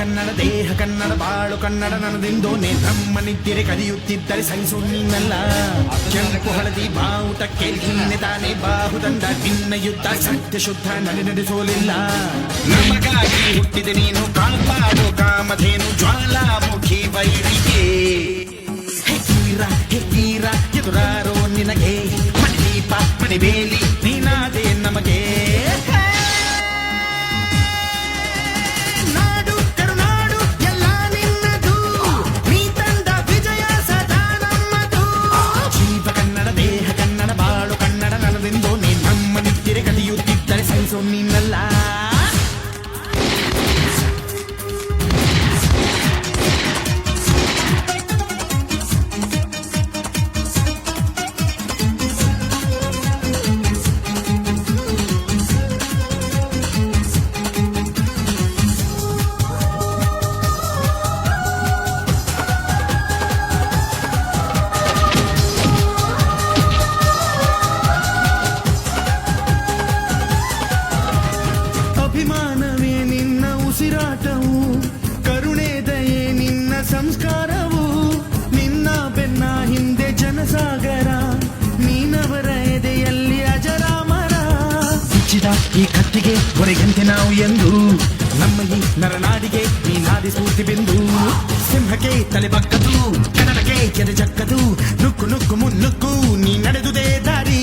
ದೇಹ, ಕನ್ನಡ ಬಾಳು, ಕನ್ನಡ ನನ್ನದೆಂದೋನೆ ನಮ್ಮ ನಿದ್ದಿರೆ ಕದಿಯುತ್ತಿದ್ದರೆ ಸಹಿಸು ನಿನ್ನಲ್ಲ ಕೆಂಪು ಹಳದಿ ಬಾವುಟಕ್ಕೆ ನಿನ್ನೆ ತಾನೇ ಬಾಹುದಂಡ ನಿನ್ನ ಯುದ್ಧ ಸತ್ಯ ಶುದ್ಧ ನಡೆ ನಡೆಸೋಲಿಲ್ಲ. ನಮಗಾಗಿ ಹುಟ್ಟಿದೆ ನೀನು ಕಾಪಾಡು ಕಾಮಧೇನು ಜ್ವಾಲಾಮುಖಿ ವೈರಿಗೆ ಹೆಕ್ಕೀರ ಹೆಕ್ಕೀರ ಎದುರಾರೋ ನಿನಗೆ. ಮಣಿದೀಪ ಮನೆ ನೀನಾದೆ ಅಭಿಮಾನವೇ ನಿನ್ನ ಉಸಿರಾಟವು, ಕರುಣೆ ದಯೆ ನಿನ್ನ ಸಂಸ್ಕಾರವು, ನಿನ್ನ ಬೆನ್ನ ಹಿಂದೆ ಜನಸಾಗರ, ನೀನವರ ಎದೆಯಲ್ಲಿ ಅಜರಾಮರ. ಬಿಚ್ಚಿದ ಈ ಕತ್ತಿಗೆ ಹೊರಗಂತೆ ನಾವು ಎಂದು ನಮ್ಮ ಈ ನರನಾಡಿಗೆ ಈ ನಾಡಿ ಸ್ಫೂರ್ತಿ ಬಿಂದು. ಸಿಂಹಕ್ಕೆ ತಲೆ ಬಕ್ಕದು ಕನ್ನಡಕ್ಕೆ ಕೆರೆ ಜಕ್ಕದು ನುಕ್ಕು ನುಕ್ಕು ಮುನ್ನುಕ್ಕು, ನೀ ನಡೆದುದೇ ದಾರಿ.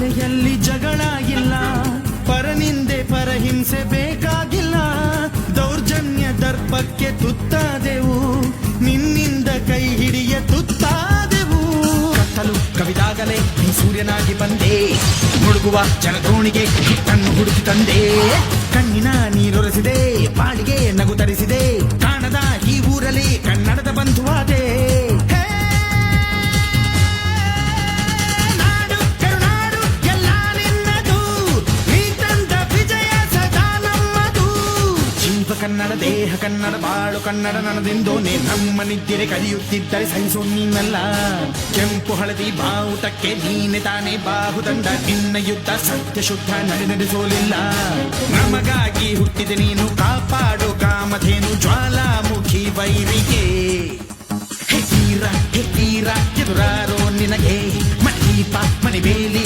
ಕಡೆಯಲ್ಲಿ ಜಗಳ ಪರನಿಂದೆ ಪರಹಿಂಸೆ ಬೇಕಾಗಿಲ್ಲ, ದೌರ್ಜನ್ಯ ದರ್ಪಕ್ಕೆ ತುತ್ತಾದೆವು, ನಿನ್ನಿಂದ ಕೈ ಹಿಡಿಯ ತುತ್ತಾದೆವು. ಕತ್ತಲು ಕವಿದಾಗಲೇ ನೀ ಸೂರ್ಯನಾಗಿ ಬಂದೆ, ಮುಳುಗುವ ಜನದೋಣಿಗೆ ಹಿಟ್ಟನ್ನು ಹುಡುಕಿ ತಂದೆ. ಕಣ್ಣಿನ ನೀರೊರೆಸಿದೆ ಬಾಳಿಗೆ ನಗು ತರಿಸಿದೆ. ಕನ್ನಡ ದೇಹ ಕನ್ನಡ, ಬಾಳು ಕನ್ನಡ ನನದೆಂದು ನೇ ನಮ್ಮ ನಿದ್ದಿರೆ ಕಲಿಯುತ್ತಿದ್ದರೆ ಸಹಿಸು ನೀನಲ್ಲ ಕೆಂಪು ಹಳದಿ ಬಾವುಟಕ್ಕೆ ನೀನೆ ತಾನೇ ಬಾಹುದಂಡ. ನಿನ್ನ ಯುದ್ಧ ಸತ್ಯ ಶುದ್ಧ ನಡೆ ನಡೆಸೋಲಿಲ್ಲ. ನಮಗಾಗಿ ಹುಟ್ಟಿದೆ ನೀನು ಕಾಪಾಡು ಕಾಮಧೇನು ಜ್ವಾಲಾಮುಖಿ ವೈರಿಗೆ. ಹೆತೀರ ಹೆತೀರ ಎದುರಾರೋ ನಿನಗೆ. ಮಣಿ ಬೇಲಿ